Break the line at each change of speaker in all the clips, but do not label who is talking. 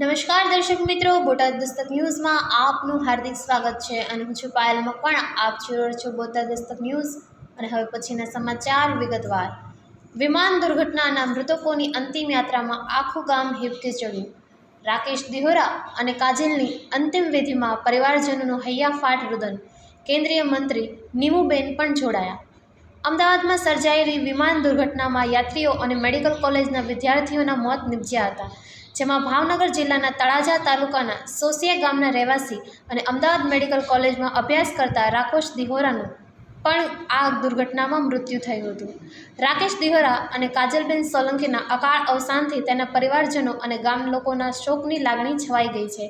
નમસ્કાર દર્શક મિત્રો, બોટાદ દસ્તક ન્યૂઝમાં આપનું હાર્દિક સ્વાગત છે અને હું છું પાયલ મકવાણા. આપ જોઈ છો બોટાદ દસ્તક ન્યૂઝ અને હવે પછીના સમાચાર વિગતવાર. વિમાન દુર્ઘટનાના મૃતકોની અંતિમ યાત્રામાં આખું ગામ હિપકે ચડ્યું. રાકેશ દિહોરા અને કાજલની અંતિમ વિધિમાં પરિવારજનોનું હૈયાફાટ રુદન. કેન્દ્રીય મંત્રી નીમુબેન પણ જોડાયા. અમદાવાદમાં સર્જાયેલી વિમાન દુર્ઘટનામાં યાત્રીઓ અને મેડિકલ કોલેજના વિદ્યાર્થીઓના મોત નિપજ્યા હતા. જેમાં ભાવનગર જિલ્લાના તળાજા તાલુકાના સોસિયા ગામના રહેવાસી અને અમદાવાદ મેડિકલ કોલેજમાં અભ્યાસ કરતા રાકેશ દિહોરાનું પણ આ દુર્ઘટનામાં મૃત્યુ થયું હતું. રાકેશ દિહોરા અને કાજલબેન સોલંકીના અકાળ અવસાનથી તેના પરિવારજનો અને ગામ લોકોના શોકની લાગણી છવાઈ ગઈ છે.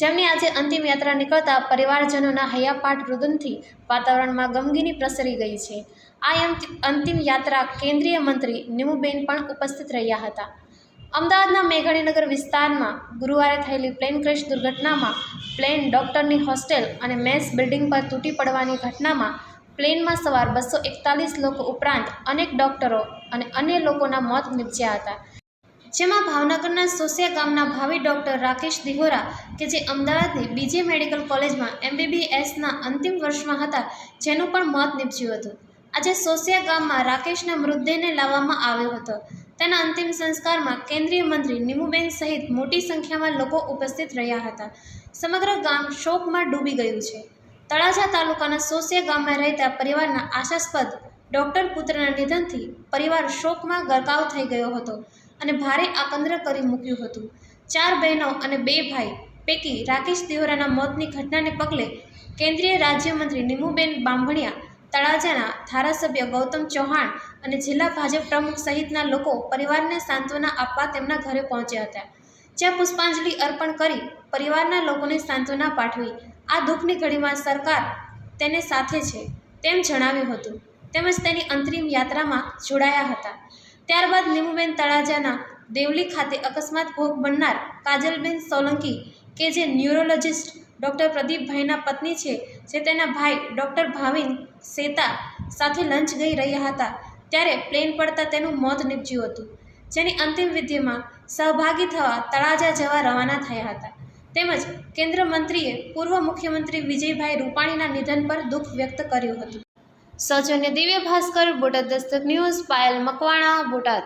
જેમની આજે અંતિમ યાત્રા નીકળતા પરિવારજનોના હૈયાપાટ રુદનથી વાતાવરણમાં ગમગીની પ્રસરી ગઈ છે. આ અંતિમ યાત્રા કેન્દ્રીય મંત્રી નિમુબેન પણ ઉપસ્થિત રહ્યા હતા. અમદાવાદના મેઘાણીનગર વિસ્તારમાં ગુરુવારે થયેલી પ્લેન ક્રેશ દુર્ઘટનામાં પ્લેન ડોક્ટરની હોસ્ટેલ અને મેસ બિલ્ડિંગ પર તૂટી પડવાની ઘટનામાં પ્લેનમાં સવાર બસો એકતાલીસ લોકો ઉપરાંત અનેક ડોક્ટરો અને અન્ય લોકોના મોત નીપજ્યા હતા. જેમાં ભાવનગરના સોસિયા ગામના ભાવિ ડૉક્ટર રાકેશ દિહોરા કે જે અમદાવાદની બીજી મેડિકલ કોલેજમાં એમબીબીએસના અંતિમ વર્ષમાં હતા, જેનું પણ મોત નીપજ્યું હતું. આજે સોસિયા ગામમાં રાકેશના મૃતદેહને લાવવામાં આવ્યો હતો. તેના અંતિમ સંસ્કારમાં કેન્દ્રીય મંત્રી નિમુબેન સહિત મોટી સંખ્યામાં લોકો ઉપસ્થિત રહ્યા હતા. સમગ્ર ગામ શોકમાં ડૂબી ગયું છે. તળાજા તાલુકાના સોસિયા ગામમાં રહેતા પરિવારના આશાસ્પદ ડૉક્ટર પુત્રના નિધનથી પરિવાર શોકમાં ગરકાવ થઈ ગયો હતો અને ભારે આકંદ્ર કરી મૂક્યું હતું. ચાર બહેનો અને બે ભાઈ પૈકી રાકેશ દિહોરાના મોતની ઘટનાને પગલે કેન્દ્રીય રાજ્યમંત્રી નિમુબેન બાંભણિયા તળાજાના ધારાસભ્ય ગૌતમ ચૌહાણ અને જિલ્લા ભાજપ પ્રમુખ સહિતના લોકો પરિવારને સાંત્વના આપવા તેમના ઘરે પહોંચ્યા હતા. જ્યાં પુષ્પાંજલિ અર્પણ કરી પરિવારના લોકોને સાંત્વના પાઠવી આ દુઃખની ઘડીમાં સરકાર તેને સાથે છે તેમ જણાવ્યું હતું. તેમજ તેની અંતરિમ યાત્રામાં જોડાયા હતા. ત્યારબાદ લીંબુબેન તળાજાના દેવલી ખાતે અકસ્માત ભોગ બનનાર કાજલબેન સોલંકી, કે જે ન્યુરોલોજિસ્ટ ડૉક્ટર પ્રદીપભાઈના પત્ની છે, જે તેના ભાઈ ડૉક્ટર ભાવિન સેતા સાથે લંચ ગઈ રહ્યા હતા, ત્યારે પ્લેન પડતા તેનું મોત નીપજ્યું હતું, જેની અંતિમ વિધિમાં સહભાગી થવા તળાજા જવા રવાના થયા હતા. તેમજ કેન્દ્ર મંત્રીએ પૂર્વ મુખ્યમંત્રી વિજયભાઈ રૂપાણીના નિધન પર દુઃખ વ્યક્ત કર્યું હતું. સૌજન્ય દિવ્ય ભાસ્કર, બોટાદ દસ્તક ન્યૂઝ, પાયલ મકવાણા, બોટાદ.